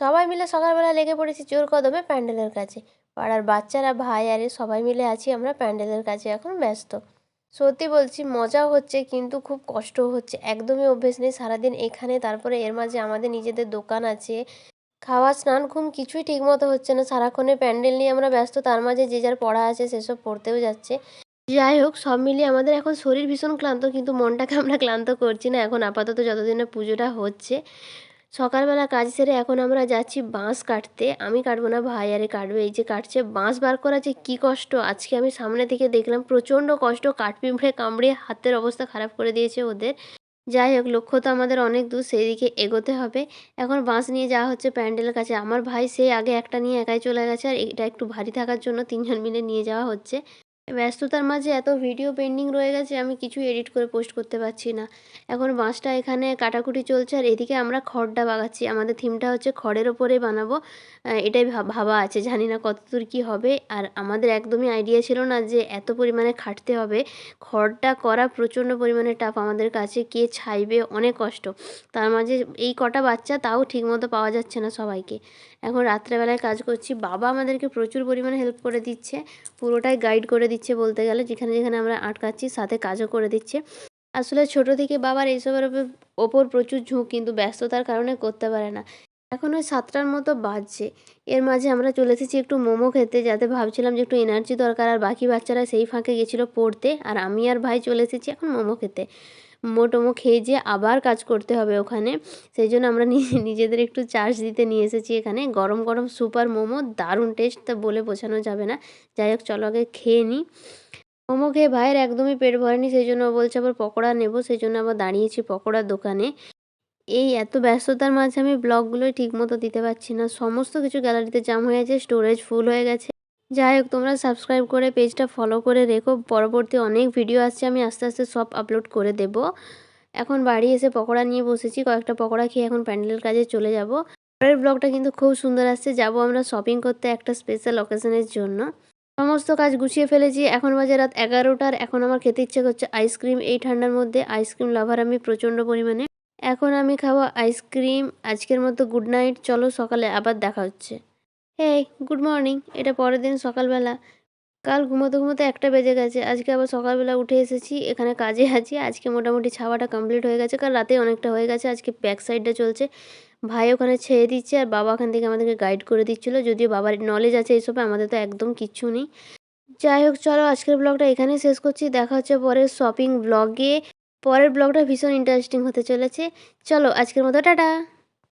সবাই মিলে সকালবেলা লেগে পড়েছি জোর কদমে প্যান্ডেলের কাছে। পাড়ার বাচ্চারা, ভাই আরে সবাই মিলে আছি আমরা প্যান্ডেলের কাছে, এখন ব্যস্ত। সত্যি বলছি, মজাও হচ্ছে, কিন্তু খুব কষ্টও হচ্ছে। একদমই অভ্যেস নেই সারাদিন এখানে, তারপরে এর মাঝে আমাদের নিজেদের দোকান আছে। খাওয়া, স্নান, ঘুম কিছুই ঠিকমতো হচ্ছে না। সারাক্ষণে প্যান্ডেল নিয়ে আমরা ব্যস্ত, তার মাঝে যে যার পড়া আছে সেসব পড়তেও যাচ্ছে। যাই হোক, সব মিলিয়ে আমাদের এখন শরীর ভীষণ ক্লান্ত, কিন্তু মনটাকে আমরা ক্লান্ত করছি না। এখন আপাতত যতদিনে পুজোটা হচ্ছে সকালবেলা কাজ সেরে এখন আমরা যাচ্ছি বাঁশ কাটতে। আমি কাটবো না, ভাই আরে কাটবে। এই যে কাটছে, বাঁশ বার করা যে কী কষ্ট। আজকে আমি সামনে থেকে দেখলাম প্রচণ্ড কষ্ট, কাঠ পিঁপড়ে কামড়ে হাতের অবস্থা খারাপ করে দিয়েছে ওদের। যাই হোক, লক্ষ্য তো আমাদের অনেক দূর সেই দিকে এগোতে হবে। এখন বাঁশ নিয়ে যাওয়া হচ্ছে প্যান্ডেলের কাছে। আমার ভাই সেই আগে একটা নিয়ে একাই চলে গেছে, আর এটা একটু ভারী থাকার জন্য তিনজন মিলে নিয়ে যাওয়া হচ্ছে। ব্যস্ততার মাঝে এত ভিডিও পেন্ডিং রয়ে গেছে, আমি কিছুই এডিট করে পোস্ট করতে পারছি না। এখন বাঁশটা এখানে কাটাকুটি চলছে, আর এদিকে আমরা খড়টা বাগাচ্ছি। আমাদের থিমটা হচ্ছে খড়ের ওপরে বানাবো। এটাই ভাব- আছে, জানি না কতদূর কী হবে। আর আমাদের একদমই আইডিয়া ছিল না যে এত পরিমাণে খাটতে হবে। খড়টা করা প্রচণ্ড পরিমাণে টাফ আমাদের কাছে, কে ছাইবে, অনেক কষ্ট। তার মাঝে এই কটা বাচ্চা, তাও ঠিকমতো পাওয়া যাচ্ছে না সবাইকে। এখন রাত্রেবেলায় কাজ করছি, বাবা আমাদেরকে প্রচুর পরিমাণে হেল্প করে দিচ্ছে। পুরোটাই গাইড করে দিচ্ছে বলতে গেলে, যেখানে যেখানে আমরা আটকাচ্ছি, সাথে কাজও করে দিচ্ছে। আসলে ছোট থেকে বাবার এইসবের ওপর- প্রচুর ঝোঁক, কিন্তু ব্যস্ততার কারণে করতে পারে না। এখন ওই সাতটার মতো বাজছে। এর মাঝে আমরা চলে এসেছি একটু মোমো খেতে, যাতে ভাবছিলাম যে একটু এনার্জি দরকার, আর বাকি বাচ্চারা সেই ফাঁকে গেছিল পড়তে, আর আমি আর ভাই চলে এসেছি এখন মোমো খেতে। মোমো টোমো খেয়ে যে আবার কাজ করতে হবে ওখানে। সেই জন্য আমরা নিজে- নিজেদের একটু চার্জ দিতে নিয়ে এসেছি এখানে। গরম গরম সুপার মোমো, দারুণ টেস্ট তা বলে বোঝানো যাবে না। যাই হোক, চলো আগে খেয়ে নিই মোমো খেয়ে ভাইয়ের একদমই পেট ভরেনি, সেই জন্য বলছে আবার পকোড়া নেব, সেই জন্য আবার দাঁড়িয়েছি পকোড়ার দোকানে। এই এত ব্যস্ততার মাঝে আমি ব্লগগুলোই ঠিকমতো দিতে পারছি না। সমস্ত কিছু গ্যালারিতে জাম হয়ে আছে স্টোরেজ ফুল হয়ে গেছে। যাই হোক তোমরা সাবস্ক্রাইব করে পেজটা ফলো করে রেখো। পরবর্তী অনেক ভিডিও আসছে, আমি আস্তে আস্তে সব আপলোড করে দেব। এখন বাড়ি এসে পকোড়া নিয়ে বসেছি, কয়েকটা পকোড়া খেয়ে এখন প্যান্ডেলের কাজে চলে যাব। পরের ব্লগটা কিন্তু খুব সুন্দর আসছে, যাব আমরা শপিং করতে একটা স্পেশাল অকেশনের জন্য। সমস্ত কাজ গুছিয়ে ফেলেছি, এখন বাজে রাত এগারোটার, এখন আমার খেতে ইচ্ছে করছে আইসক্রিম এই ঠান্ডার মধ্যে আইসক্রিম লাভার আমি প্রচণ্ড পরিমাণে। এখন আমি খাব আইসক্রিম আজকের মতো গুড নাইট চলো সকালে আবার দেখা হচ্ছে। Hey, good morning. এটা পরের দিন সকালবেলা। কাল ঘুমোতে ঘুমোতে একটা বেজে গেছে। আজকে আবার সকালবেলা উঠে এসেছি, এখানে কাজে আছি। আজকে মোটামুটি ছাওয়াটা কমপ্লিট হয়ে গেছে। কাল রাতে অনেকটা হয়ে গেছে। আজকে ব্যাক সাইডটা চলছে। ভাই ওখানে ছেড়ে দিচ্ছে আর বাবা ওখান থেকে আমাদেরকে গাইড করে দিচ্ছিল। যদিও বাবার নলেজ আছে এইসবে, আমাদের তো একদম কিচ্ছু নেই। যাই হোক, চলো আজকের ব্লগটা এখানেই শেষ করছি। দেখা হচ্ছে পরের শপিং ব্লগে পরের ব্লগটা ভীষণ ইন্টারেস্টিং হতে চলেছে। চলো, আজকের মতো, টাটা!